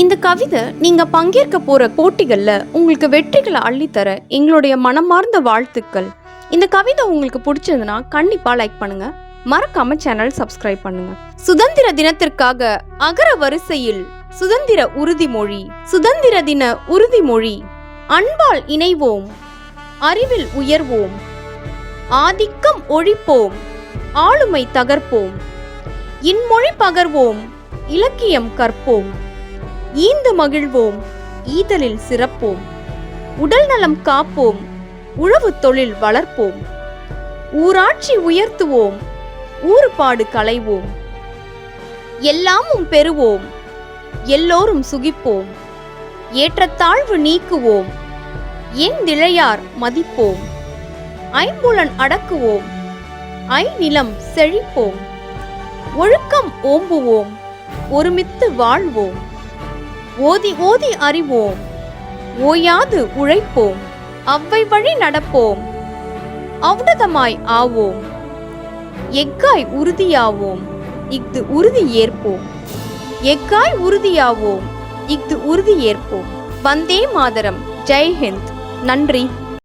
இந்த கவிதை நீங்க பங்கேற்க போற போட்டிகள்ல உங்களுக்கு வெற்றிகளை அள்ளித்தர எங்களுடைய மனமார்ந்த வாழ்த்துக்கள். இந்த கவிதை உங்களுக்கு பிடிச்சிருந்ததுன்னா கண்டிப்பா லைக் பண்ணுங்க. மறக்காம சேனல் சப்ஸ்கிரைப் பண்ணுங்க. சுதந்திர தினத்திற்காக அகர வரிசையில் சுதந்திர உறுதிமொழி சுதந்திர தின உறுதிமொழி. அன்பால் இணைவோம் அறிவில் உயர்வோம் ஆதிக்கம் ஒழிப்போம் ஆளுமை தகர்ப்போம். இன்மொழி பகர்வோம் இலக்கியம் கற்போம். ஈந்து மகிழ்வோம் ஈதலில் சிறப்போம். உடல் நலம் காப்போம் உழவு தொழில் வளர்ப்போம். ஊராட்சி உயர்த்துவோம் ஊறுபாடு களைவோம். எல்லாமும் பெறுவோம் எல்லோரும் சுகிப்போம். ஏற்றத்தாழ்வு நீக்குவோம் எந்திழையார் மதிப்போம். ஐம்புலன் அடக்குவோம் ஐநிலம் செழிப்போம். ஒழுக்கம் ஓம்புவோம் ஒருமித்து வாழ்வோம். ஓதி ஓதி அறிவோம். ஓயாது உழைப்போம். அவ்வை வழி நடப்போம். ஔடதமாய் ஆவோம். எக்காய் உறுதியாவோம். இஃது உறுதி ஏற்போம். எக்காய் உறுதியாவோம். இஃது உறுதி ஏற்போம். வந்தே மாதரம். ஜெய்ஹிந்த். நன்றி.